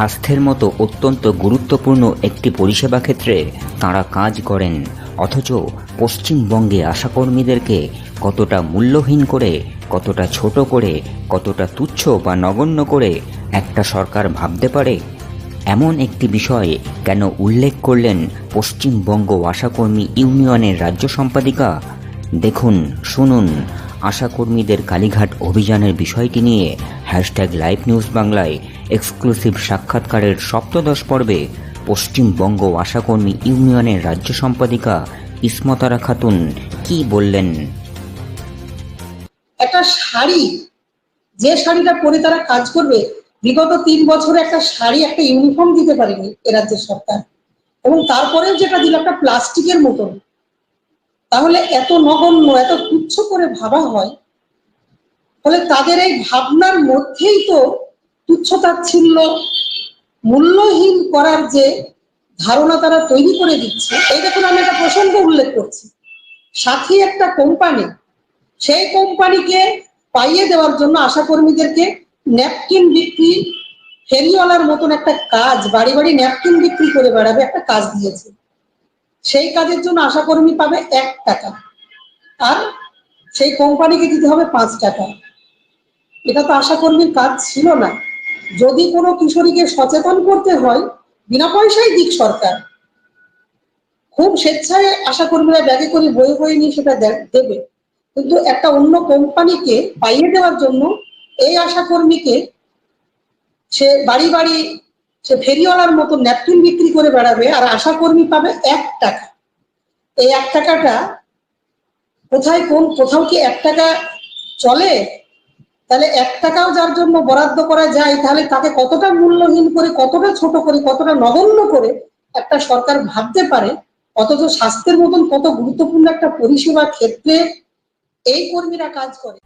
স্বাস্থ্যের মতো অত্যন্ত গুরুত্বপূর্ণ একটি পরিষেবা ক্ষেত্রে তাঁরা কাজ করেন। অথচ পশ্চিমবঙ্গে আশাকর্মীদেরকে কতটা মূল্যহীন করে, কতটা ছোট করে, কতটা তুচ্ছ বা নগণ্য করে একটা সরকার ভাবতে পারে? এমন একটি বিষয় কেন উল্লেখ করলেন পশ্চিমবঙ্গ আশাকর্মী ইউনিয়নের রাজ্য সম্পাদিকা? দেখুন, শুনুন। আশাকর্মীদের কালীঘাট অভিযানের বিষয়টি নিয়ে হ্যাশট্যাগ লাইভ নিউজ বাংলায় এক্সক্লুসিভ সাক্ষাৎকারের সপ্তদশ পর্বে পশ্চিমবঙ্গ আশাকর্মী ইউনিয়নের রাজ্য সম্পাদিকা ইসমতারা খাতুন কি বললেন? একটা শাড়ি, যে শাড়িটা পরে তারা কাজ করবে, বিগত তিন বছরে একটা শাড়ি, একটা ইউনিফর্ম দিতে পারেনি এ রাজ্যের সরকার। এবং তারপরেও যেটা দিল একটা প্লাস্টিকের মতন তাহলে এত নগণ্য, এত তুচ্ছ করে ভাবা হয়। ফলে তাদের এই ভাবনার মধ্যেই তো তুচ্ছতাচ্ছিল্য মূল্যহীন করার যে ধারণা তারা তৈরি করে দিচ্ছে, এই দেখুন আমি একটা প্রসঙ্গ উল্লেখ করছি। সাথী একটা কোম্পানি, সেই কোম্পানিকে পাইয়ে দেওয়ার জন্য আশাকর্মীদেরকে ন্যাপকিন বিক্রি, ফেরিওয়ালার মতন একটা কাজ, বাড়ি বাড়ি ন্যাপকিন বিক্রি করে বেড়াবে একটা কাজ দিয়েছে। সেই কাজের জন্য আশাকর্মী পাবে এক টাকা, আর সেই কোম্পানিকে দিতে হবে পাঁচ টাকা। এটা তো আশাকর্মীর কাজ ছিল না। যদি কোনো কিশোরীকে সচেতন করতে হয়, বিনা পয়সায় দিক সরকার। খুব স্বেচ্ছায় আশাকর্মীরা ব্যাগে করে বই বই নিয়ে সেটা দেবে। কিন্তু একটা অন্য কোম্পানিকে পাইয়ে দেওয়ার জন্য এই আশাকর্মীকে সে বাড়ি বাড়ি সে ফেরিওয়ালার মতো ন্যাপকিন বিক্রি করে বেড়াবে, আর আশাকর্মী পাবে এক টাকা। এই এক টাকাটা কোথায় কোন, কোথাও কি এক টাকা চলে? তাহলে এক টাকাও যার জন্য বরাদ্দ করা যায়, তাহলে তাকে কতটা মূল্যহীন করে, কতটা ছোট করে, কতটা নগণ্য করে একটা সরকার ভাবতে পারে? অথচ স্বাস্থ্যের মতন কত গুরুত্বপূর্ণ একটা পরিষেবা ক্ষেত্রে এই কর্মীরা কাজ করে।